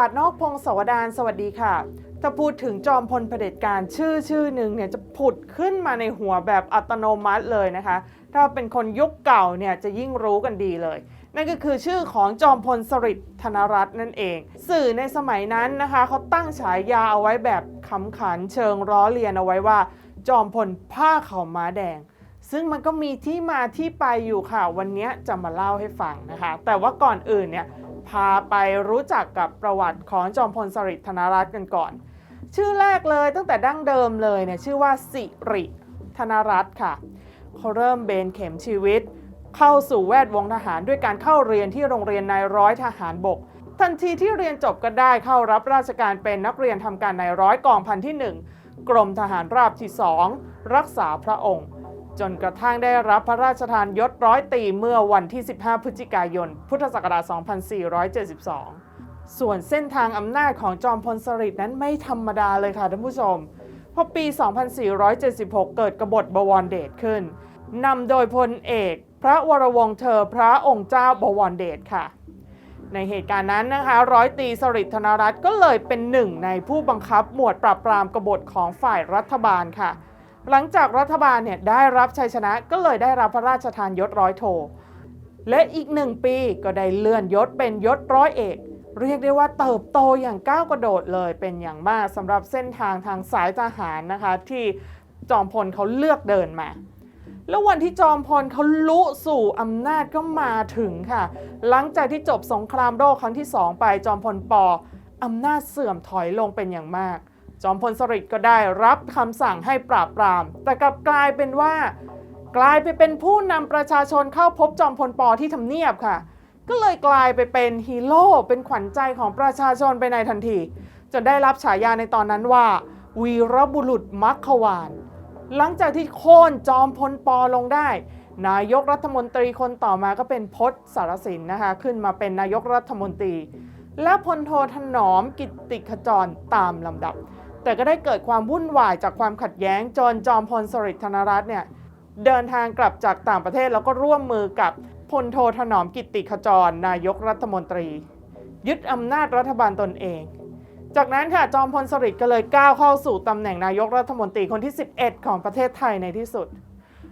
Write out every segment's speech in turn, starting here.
าสตร์นอกพงศาวดารสวัสดีค่ะถ้าพูดถึงจอมพลเผด็จการชื่อชื่อหนึ่งเนี่ยจะผุดขึ้นมาในหัวแบบอัตโนมัติเลยนะคะ ถ้าเป็นคนยุคเก่าเนี่ยจะยิ่งรู้กันดีเลย นั่นก็คือชื่อของจอมพลสฤษดิ์ธนรัตน์นั่นเอง สื่อในสมัยนั้นนะคะเขาตั้งฉายาเอาไว้แบบขำขันเชิงล้อเลียนเอาไว้ว่า จอมพลผ้าขาวม้าแดง ซึ่งมันก็มีที่มาที่ไปอยู่ค่ะ วันนี้จะมาเล่าให้ฟังนะคะ แต่ว่าก่อนอื่นเนี่ย พาไปรู้จักกับประวัติของจอมพลสฤษดิ์ธนรัตน์กันก่อน ชื่อแรกเลยตั้งแต่ดั้งเดิมเลยเนี่ยชื่อว่าสิริธนรัตน์ค่ะเขาเริ่มเบนเข็มชีวิต เข้าสู่แวดวงทหารด้วยการเข้าเรียนที่โรงเรียนนายร้อยทหารบก ทันทีที่เรียนจบก็ได้เข้ารับราชการเป็นนักเรียนทำการนายร้อยกองพันที่ 1 กรมทหารราบที่ 2 รักษาพระองค์ จนกระทั่งได้รับพระราชทานยศร้อยตีเมื่อวันที่ 15 พฤศจิกายน พุทธศักราช 2472 ส่วนเส้นทางอำนาจของจอมพลสฤษดิ์นั้นไม่ธรรมดาเลยค่ะท่านผู้ชม เพราะปี 2476 เกิดกบฏบวรเดชขึ้นนำโดยพลเอก พระวรวงศ์เธอพระองค์เจ้าบวรเดชค่ะ ในเหตุการณ์นั้นนะคะ ร้อยตีสฤษดิ์ธนรัตน์ก็เลยเป็นหนึ่งในผู้บังคับหมวดปราบปรามกบฏของฝ่ายรัฐบาลค่ะ หลังจากรัฐบาลเนี่ยได้รับชัยชนะก็เลยได้รับพระราชทานยศร้อยโท และอีกหนึ่งปีก็ได้เลื่อนยศเป็นยศร้อยเอก เรียกได้ว่าเติบโตอย่างก้าวกระโดดเลยเป็นอย่างมากสำหรับเส้นทางทางสายทหารนะคะที่จอมพลเขาเลือกเดินมา แล้ววันที่จอมพลเขาลุสู่อำนาจก็มาถึงค่ะ หลังจากที่จบสงครามโลกครั้งที่2ไปจอมพลปออำนาจเสื่อมถอยลงเป็นอย่างมาก จอมพลสฤษดิ์ก็ได้รับคำสั่งให้ปราบปราม แต่กลับกลายเป็นว่า กลายไปเป็นผู้นำประชาชนเข้าพบจอมพลปอที่ทำเนียบค่ะ ก็เลยกลายไปเป็นฮีโร่เป็นขวัญใจของประชาชนไปในทันที จนได้รับฉายาในตอนนั้นว่า วีรบุรุษมัคควาน หลังจากที่โค่นจอมพลปอลงได้ นายกรัฐมนตรีคนต่อมาก็เป็นพศสารสินนะคะ ขึ้นมาเป็นนายกรัฐมนตรี และพลโทถนอมกิตติขจรตามลำดับ แต่ก็ได้เกิดความวุ่นวายจากความขัดแย้งจนจอมพลสฤษดิ์ธนรัตน์เนี่ยเดินทางกลับจากต่างประเทศแล้วก็ร่วมมือกับพลโทถนอมกิติขจร นายกรัฐมนตรี ยึดอำนาจรัฐบาลตนเอง จากนั้นค่ะจอมพลสฤษดิ์ก็เลยก้าวเข้าสู่ตำแหน่งนายกรัฐมนตรีคนที่ 11 ของประเทศไทยในที่สุด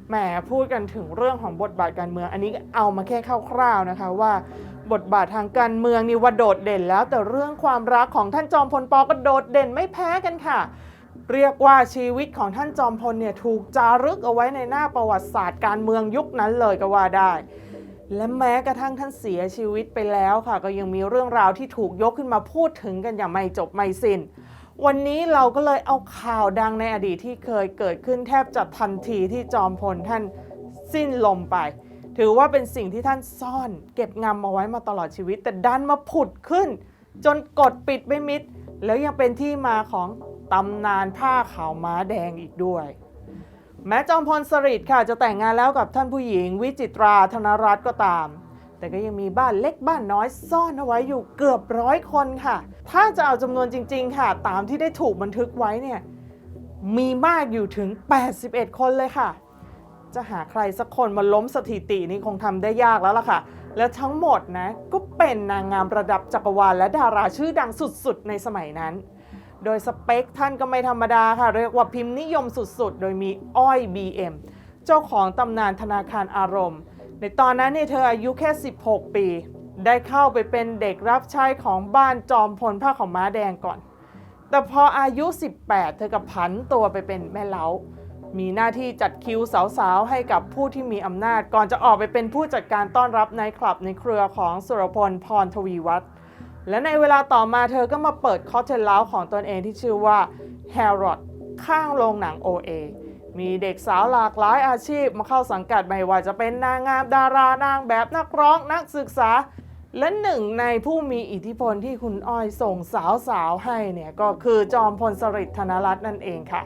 แหมพูดกันถึงเรื่องของบทบาทการเมืองอันนี้เอามาแค่คร่าวๆนะคะว่า บทบาททางการเมืองนี่ว่าโดดเด่นแล้ว แต่เรื่องความรักของท่านจอมพลปอก็โดดเด่นไม่แพ้กันค่ะ เรียกว่าชีวิตของท่านจอมพลเนี่ยถูกจารึกเอาไว้ในหน้าประวัติศาสตร์การเมืองยุคนั้นเลยก็ว่าได้ และแม้กระทั่งท่านเสียชีวิตไปแล้วค่ะ ก็ยังมีเรื่องราวที่ถูกยกขึ้นมาพูดถึงกันอย่างไม่จบไม่สิ้น วันนี้เราก็เลยเอาข่าวดังในอดีตที่เคยเกิดขึ้นแทบจะทันทีที่จอมพลท่านสิ้นลมไป ถือว่าเป็นสิ่งที่ท่านซ่อน เก็บงำเอาไว้มาตลอดชีวิต แต่ดันมาผุดขึ้น จนกดปิดไม่มิด แล้วยังเป็นที่มาของตำนานผ้าขาวม้าแดงอีกด้วย แม้จอมพลสฤษดิ์ค่ะจะแต่งงานแล้วกับท่านผู้หญิงวิจิตราธนรัตน์ก็ตาม แต่ก็ยังมีบ้านเล็กบ้านน้อยซ่อนเอาไว้อยู่เกือบร้อยคนค่ะ ถ้าจะเอาจำนวนจริง ๆ ค่ะ ตามที่ได้ถูกบันทึกไว้เนี่ยมีมากอยู่ถึง 81 คนเลยค่ะ จะหาใครสักคนมาล้มสถิตินี้คงทำได้ยากแล้วล่ะค่ะ และทั้งหมดนะก็เป็นนางงามระดับจักรวาลและดาราชื่อดังสุดๆ ในสมัยนั้น โดยสเปคท่านก็ไม่ธรรมดาค่ะ เรียกว่าพิมพ์นิยมสุดๆ โดยมีอ้อย BM เจ้าของตำนานธนาคารอารมณ์ ในตอนนั้นเนี่ยเธออายุแค่ 16 ปี ได้เข้าไปเป็นเด็กรับใช้ของบ้านจอมพลผ้าของม้าแดงก่อน แต่พออายุ 18 เธอก็ผันตัวไปเป็นแม่เล้า มีหน้าที่จัดคิวสาวๆ ให้กับผู้ที่มีอำนาจ ก่อนจะออกไปเป็นผู้จัดการต้อนรับในคลับในเครือของสุรพลพรทวีวัฒน์และในเวลาต่อมาเธอก็มาเปิดคอเทลเล้าของตนเองที่ชื่อว่า h a r r o d ข้างโรงหนัง OA มีเด็กสาวหลากหลายอาชีพมาเข้าสังกัดไม่ว่าจะเป็นนางงามดารานางแบบนักร้องนักศึกษา และหนึ่งในผู้มีอิทธิพลที่คุณอ้อยส่งสาวๆให้เนี่ยก็คือจอมพลสฤษดิ์ธนรัตน์นั่นเองค่ะ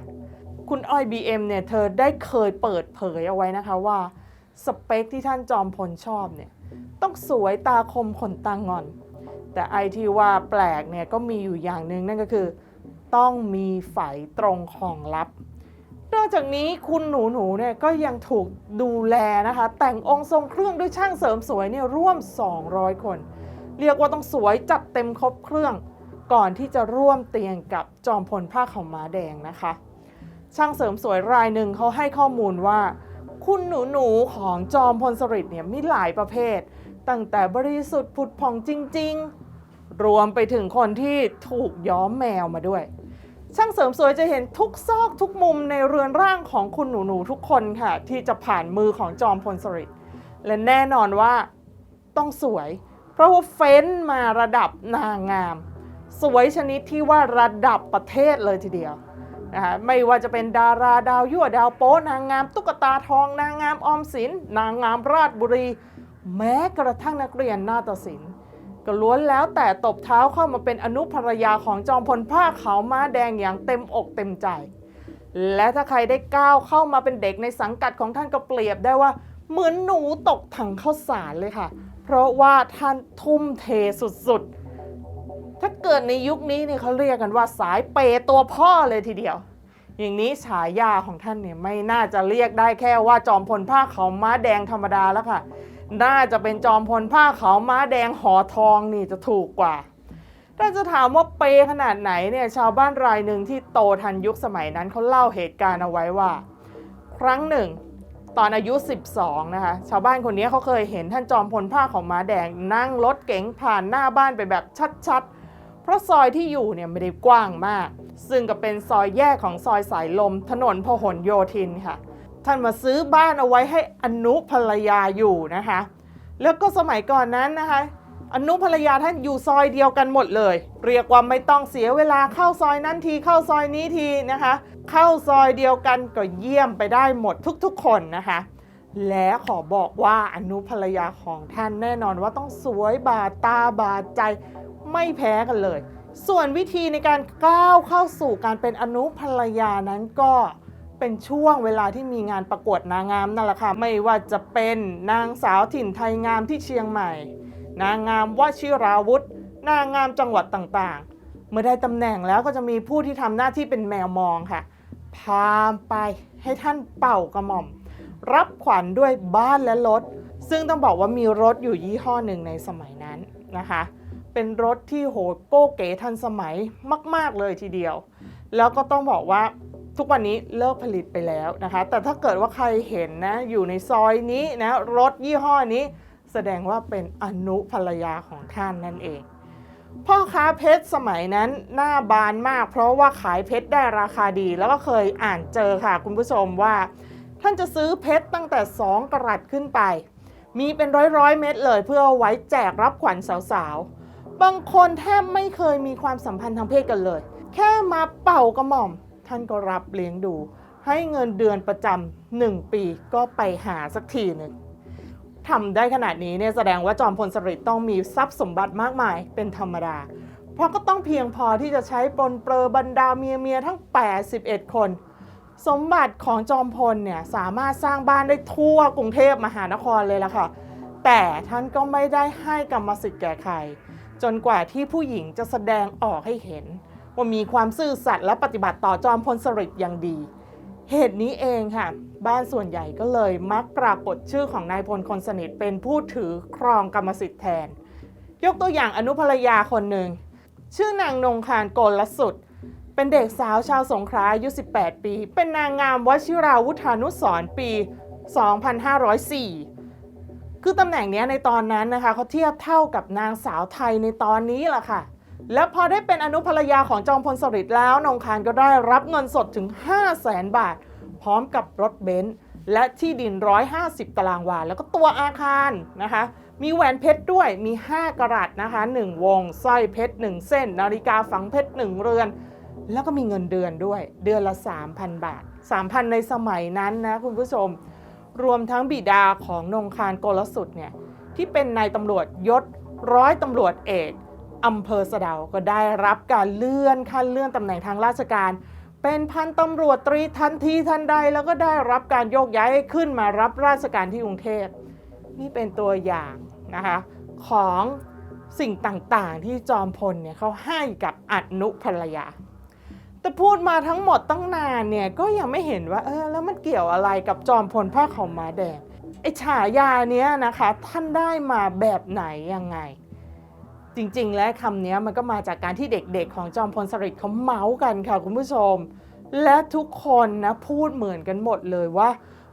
คุณอ้อย BM เนี่ยเธอได้เคยเปิดเผยเอาไว้นะคะว่าสเปคที่ท่านจอมพลชอบเนี่ยต้องสวยตาคมขนตางอน แต่ไอที่ว่าแปลกเนี่ยก็มีอยู่อย่างหนึ่งนั่นก็คือ ต้องมีไฝตรงของลับ นอกจากนี้คุณหนูหนูๆเนี่ยก็ยังถูกดูแลนะคะ แต่งองค์ทรงเครื่องด้วยช่างเสริมสวยเนี่ยร่วม 200 คน เรียกว่าต้องสวยจัดเต็มครบเครื่อง ก่อนที่จะร่วมเตียงกับจอมพลผ้าขาวม้าแดงนะคะ ช่างเสริมสวยรายหนึ่งเขาให้ข้อมูลว่า คุณหนูหนูๆของจอมพลสฤษดิ์เนี่ยมีหลายประเภท ตั้งแต่บริสุทธิ์ผุดผ่องจริง ๆ รวมไปถึงคนที่ถูกย้อมแมวมาด้วย ช่างเสริมสวยจะเห็นทุกซอกทุกมุมในเรือนร่างของคุณหนูๆทุกคนค่ะ ที่จะผ่านมือของจอมพลสฤษดิ์และแน่นอนว่าต้องสวย เพราะว่าเฟ้นมาระดับนางงาม สวยชนิดที่ว่าระดับประเทศเลยทีเดียวนะคะไม่ว่าจะเป็นดาราดาวยั่วดาวโป๊นางงามตุ๊กตาทอง นางงามออมสิน นางงามราชบุรี แม้กระทั่งนักเรียนนาฏศิลป์ ก็ล้วนแล้วแต่ตบเท้าเข้ามาเป็นอนุภรรยาของจอมพลผ้าขาวม้าแดงอย่างเต็มอกเต็มใจ และถ้าใครได้ก้าวเข้ามาเป็นเด็กในสังกัดของท่านก็เปรียบได้ว่าเหมือนหนูตกถังข้าวสารเลยค่ะ เพราะว่าท่านทุ่มเทสุดๆ ถ้าเกิดในยุคนี้เนี่ยเขาเรียกกันว่าสายเปตัวพ่อเลยทีเดียว อย่างนี้ฉายาของท่านเนี่ยไม่น่าจะเรียกได้แค่ว่าจอมพลผ้าขาวม้าแดงธรรมดาแล้วค่ะ น่าจะเป็นจอมพลผ้าขาวม้าแดงหอทองนี่จะถูกกว่าถ้าจะถามว่าเปขนาดไหนเนี่ยชาวบ้านรายหนึ่งที่โตทันยุคสมัยนั้นเขาเล่าเหตุการณ์เอาไว้ว่า ครั้งหนึ่ง ตอนอายุ 12 นะคะ ชาวบ้านคนนี้เขาเคยเห็นท่านจอมพลผ้าของม้าแดงนั่งรถเก๋งผ่านหน้าบ้านไปแบบชัดๆ เพราะซอยที่อยู่เนี่ยไม่ได้กว้างมาก ซึ่งก็เป็นซอยแยกของซอยสายลมถนนพหลโยธินค่ะ ท่านมาซื้อบ้านเอาไว้ให้อนุภรรยาอยู่นะคะ แล้วก็สมัยก่อนนั้นนะคะ อนุภรรยาท่านอยู่ซอยเดียวกันหมดเลย เรียกว่าไม่ต้องเสียเวลาเข้าซอยนั้นทีเข้าซอยนี้ทีนะคะ เข้าซอยเดียวกันก็เยี่ยมไปได้หมดทุกๆ คนนะคะ และขอบอกว่าอนุภรรยาของท่านแน่นอนว่าต้องสวยบาดตาบาดใจไม่แพ้กันเลย ส่วนวิธีในการก้าวเข้าสู่การเป็นอนุภรรยานั้นก็ เป็นช่วงเวลาที่มีงานประกวดนางงามนั่นแหละค่ะไม่ว่าจะเป็นนางสาวถิ่นไทยงามที่เชียงใหม่ นางงามวชิราวุธ นางงามจังหวัดต่างๆ เมื่อได้ตำแหน่งแล้วก็จะมีผู้ที่ทำหน้าที่เป็นแมวมองค่ะ พาไปให้ท่านเป่ากระหม่อม รับขวัญด้วยบ้านและรถ ซึ่งต้องบอกว่ามีรถอยู่ยี่ห้อหนึ่งในสมัยนั้นนะคะ เป็นรถที่โหโก้เก๋ทันสมัยมาก ๆเลยทีเดียว แล้วก็ต้องบอกว่า ทุกวันนี้เลิกผลิตไปแล้วนะคะ แต่ถ้าเกิดว่าใครเห็นนะอยู่ในซอยนี้นะรถยี่ห้อนี้ แสดงว่าเป็นอนุภรรยาของท่านนั่นเอง พ่อค้าเพชรสมัยนั้นหน้าบานมาก เพราะว่าขายเพชรได้ราคาดี แล้วก็เคยอ่านเจอค่ะ คุณผู้ชมว่า ท่านจะซื้อเพชรตั้งแต่ 2 กรัตขึ้นไป มีเป็นร้อยร้อยๆเม็ดเลย เพื่อไว้แจกรับขวัญสาวๆบางคนแทบไม่เคยมีความสัมพันธ์ทางเพศกันเลย แค่มาเป่ากระหม่อม ท่านก็รับเลี้ยงดู ให้เงินเดือนประจำหนึ่งปีก็ไปหาสักทีหนึ่งทำได้ขนาดนี้เนี่ยแสดงว่าจอมพลสฤษดิ์ต้องมีทรัพย์สมบัติมากมายเป็นธรรมดา เพราะก็ต้องเพียงพอที่จะใช้ปลนเปลือบรรดาเมียเมียทั้ง 81 คน สมบัติของจอมพลเนี่ยสามารถสร้างบ้านได้ทั่วกรุงเทพมหานครเลยล่ะค่ะ แต่ท่านก็ไม่ได้ให้กรรมสิทธิ์แก่ใคร จนกว่าที่ผู้หญิงจะแสดงออกให้เห็น ว่ามีความซื่อสัตย์และปฏิบัติต่อจอมพลสฤษดิ์อย่างดี เหตุนี้เองค่ะ บ้านส่วนใหญ่ก็เลยมักปรากฏชื่อของนายพลคนสนิทเป็นผู้ถือครองกรรมสิทธิ์แทน ยกตัวอย่างอนุภรรยาคนหนึ่ง ชื่อนางนงคารโกลสุด เป็นเด็กสาวชาวสงขลาอายุ 18 ปี เป็นนางงามวชิราวุธานุสรปี 2504คือตำแหน่งนี้ในตอนนั้นนะคะเขาเทียบเท่ากับนางสาวไทยในตอนนี้แหละค่ะ แล้วพอได้เป็นอนุภรรยาของจอมพลสฤษดิ์แล้วนงคารก็ได้รับเงินสดถึง 5 0 0แสนบาท พร้อมกับรถเบนซ์และที่ดิน 150 ตารางวา แล้วก็ตัวอาคารนะคะ มีแหวนเพชรด้วยมี 5 กรัตนะคะ 1 วงสร้อยเพชร 1 เส้น นาฬิกาฝังเพชร 1 เรือน แล้วก็มีเงินเดือนด้วย เดือนละ 3,000 บาท 3,000 ในสมัยนั้นนะคุณผู้ชม รวมทั้งบิดาของนงคารโกลสุดเนี่ยที่เป็นนายตำรวจยศร้อยตำรวจเอก อำเภอสะเดาก็ได้รับการเลื่อนขั้นเลื่อนตำแหน่งทางราชการ เป็นพันตำรวจตรีทันทีทันใดแล้วก็ได้รับการโยกย้ายให้ขึ้นมารับราชการที่กรุงเทพนี่เป็นตัวอย่างนะคะของสิ่งต่างๆ ที่จอมพลเนี่ยเขาให้กับอนุภรรยา แต่พูดมาทั้งหมดตั้งนานเนี่ยก็ยังไม่เห็นว่าเออแล้วมันเกี่ยวอะไรกับจอมพลผ้าขาวม้าแดงไอฉายาเนี้ยนะคะท่านได้มาแบบไหนยังไง จริง ๆ แล้วคำนี้มันก็มาจากการที่เด็กๆ ของจอมพลสฤษดิ์เขาเมาส์กันค่ะคุณผู้ชม และทุกคนนะพูดเหมือนกันหมดเลยว่า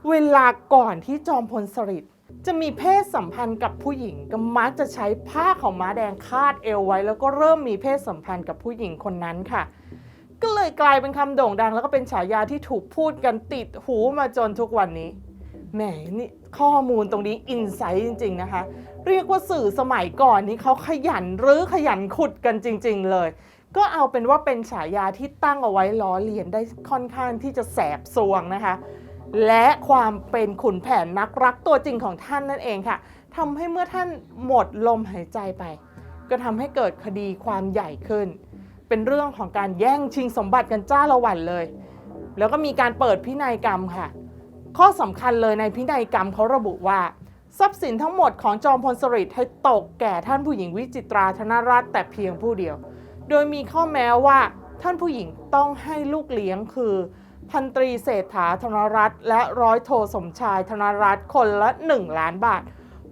เวลาก่อนที่จอมพลสฤษดิ์จะมีเพศสัมพันธ์กับผู้หญิงก็มักจะใช้ผ้าของม้าแดงคาดเอวไว้ แล้วก็เริ่มมีเพศสัมพันธ์กับผู้หญิงคนนั้นค่ะ ก็เลยกลายเป็นคำโด่งดัง แล้วก็เป็นฉายาที่ถูกพูดกันติดหูมาจนทุกวันนี้ แหมนี่ข้อมูลตรงนี้อินไซต์จริง ๆ นะคะ เรียกว่าสื่อสมัยก่อนนี้เขาขยันรื้อขยันขุดกันจริง ๆ เลย ก็เอาเป็นว่าเป็นฉายาที่ตั้งเอาไว้ล้อเลียนได้ค่อนข้างที่จะแสบสวงนะคะ และความเป็นขุนแผนนักรักตัวจริงของท่านนั่นเองค่ะทำให้เมื่อท่านหมดลมหายใจไป ก็ทำให้เกิดคดีความใหญ่ขึ้น เป็นเรื่องของการแย่งชิงสมบัติกันจ้าละวันเลย แล้วก็มีการเปิดพินัยกรรมค่ะ ข้อสำคัญเลยในพินัยกรรมเขาระบุว่า ทรัพย์สินทั้งหมดของจอมพลสฤษดิ์ให้ตกแก่ท่านผู้หญิงวิจิตราธนรัตน์แต่เพียงผู้เดียว โดยมีข้อแม้ว่าท่านผู้หญิงต้องให้ลูกเลี้ยงคือ พันตรีเศรษฐาธนรัตน์และร้อยโทสมชายธนรัตน์คนละ 1 ล้านบาท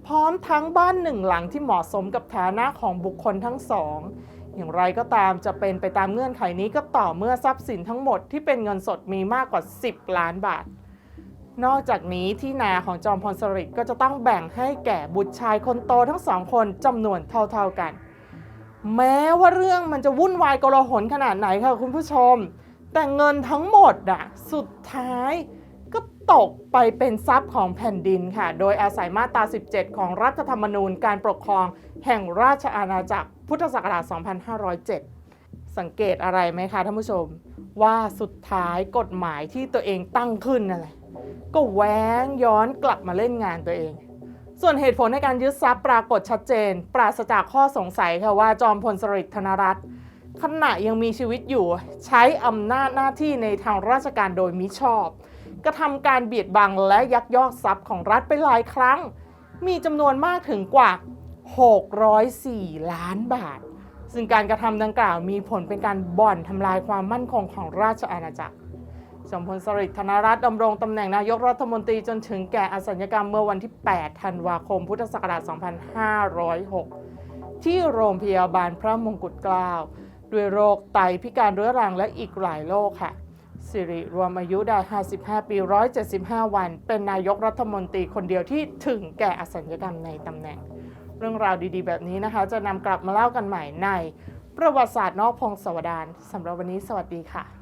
พร้อมทั้งบ้านหนึ่งหลังที่เหมาะสมกับฐานะของบุคคลทั้งสองอย่างไรก็ตามจะเป็นไปตามเงื่อนไขนี้ก็ต่อเมื่อทรัพย์สินทั้งหมดที่เป็นเงินสดมีมากกว่า 10 ล้านบาท นอกจากนี้ที่นาของจอมพลสฤษดิ์ก็จะต้องแบ่งให้แก่บุตรชายคนโตทั้งสองคนจำนวนเท่าๆกัน แม้ว่าเรื่องมันจะวุ่นวายกลาหนขนาดไหนค่ะคุณผู้ชม แต่เงินทั้งหมดอะสุดท้ายก็ตกไปเป็นทรัพย์ของแผ่นดินค่ะ โดยอาศัยมาตรา 17 ของรัฐธรรมนูญการปกครองแห่งราชอาณาจักรพุทธศักราช 2507 สังเกตอะไรไหมคะท่านผู้ชม ว่าสุดท้ายกฎหมายที่ตัวเองตั้งขึ้นนั่นแหละ ก็แหวงย้อนกลับมาเล่นงานตัวเอง ส่วนเหตุผลในการยึดทรัพย์ปรากฏชัดเจน ปราศจากข้อสงสัยค่ะว่าจอมพลสฤษดิ์ธนรัตน์ขณะยังมีชีวิตอยู่ใช้อำนาจหน้าที่ในทางราชการโดยมิชอบ กระทำการเบียดบังและยักยอกทรัพย์ของรัฐไปหลายครั้ง มีจำนวนมากถึงกว่า 604 ล้านบาท ซึ่งการกระทำดังกล่าวมีผลเป็นการบ่อนทำลายความมั่นคงของราชอาณาจักร จอมพลสฤษดิ์ธนรัตน์ดำรงตำแหน่งนายกรัฐมนตรีจนถึงแก่อสัญกรรมเมื่อวันที่ 8 ธันวาคม พุทธศักราช 2506 ที่โรงพยาบาลพระมงกุฎเกล้าด้วยโรคไตพิการเรื้อรังและอีกหลายโรคค่ะ สิริรวมอายุได้ 55 ปี 175 วัน เป็นนายกรัฐมนตรีคนเดียวที่ถึงแก่อสัญกรรมในตำแหน่ง เรื่องราวดีๆ แบบนี้นะคะ จะนำกลับมาเล่ากันใหม่ในประวัติศาสตร์นอกพงศาวดารสำหรับวันนี้สวัสดีค่ะ